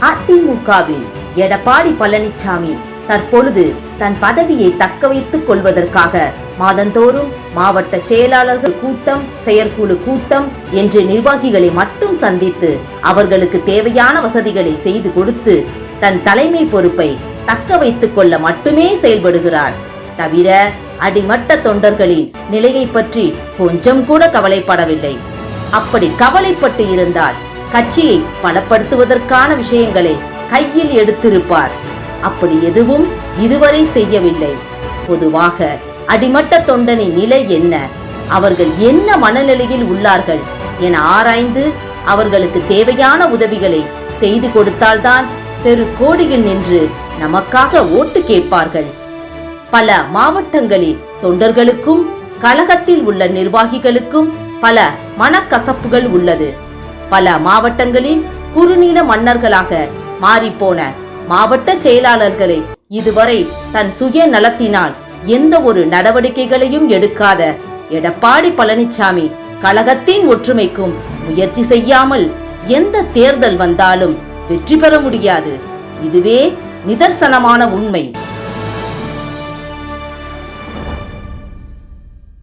அதிமுகவில் எடப்பாடி பழனிசாமி தற்பொழுது தன் பதவியை தக்க வைத்துக் கொள்வதற்காக மாதந்தோறும் மாவட்ட செயலாளர்கள் கூட்டம் செயற்குழு கூட்டம் என்று நிர்வாகிகளை மட்டும் சந்தித்து அவர்களுக்கு தேவையான வசதிகளை செய்து கொடுத்து தன் தலைமை பொறுப்பை தக்க வைத்துக் கொள்ள மட்டுமே செயல்படுகிறார். தவிர அடிமட்ட தொண்டர்களின் நிலையை பற்றி கொஞ்சம் கூட கவலைப்படவில்லை. அப்படி கவலைப்பட்டு இருந்தால் கட்சியை பலப்படுத்துவதற்கான விஷயங்களை கையில் எடுத்திருப்பார். அப்படி எதுவும் இதுவரை செய்யவில்லை. பொதுவாக அடிமட்ட தொண்டனின் நிலை என்ன? அவர்கள் என்ன மனநிலையில் உள்ளார்கள்? என ஆராய்ந்து அவர்களுக்கு தேவையான உதவிகளை செய்து கொடுத்தால்தான் தெரு கோடியில் நின்று நமக்காக ஓட்டு கேட்பார்கள். பல மாவட்டங்களில் தொண்டர்களுக்கும் கழகத்தில் உள்ள நிர்வாகிகளுக்கும் பல மனக்கசப்புகள் உள்ளது. பல மாவட்டங்களில் குறுநீள மன்னர்களாக மாறிப்போன மாவட்ட செயலாளர்களை இதுவரை தன் சுய நலத்தினால் எந்த ஒரு நடவடிக்கைகளையும் எடுக்காத எடப்பாடி பழனிசாமி கழகத்தின் ஒற்றுமைக்கும் முயற்சி செய்யாமல் எந்த தேர்தல் வந்தாலும் வெற்றி பெற முடியாது. இதுவே நிதர்சனமான உண்மை.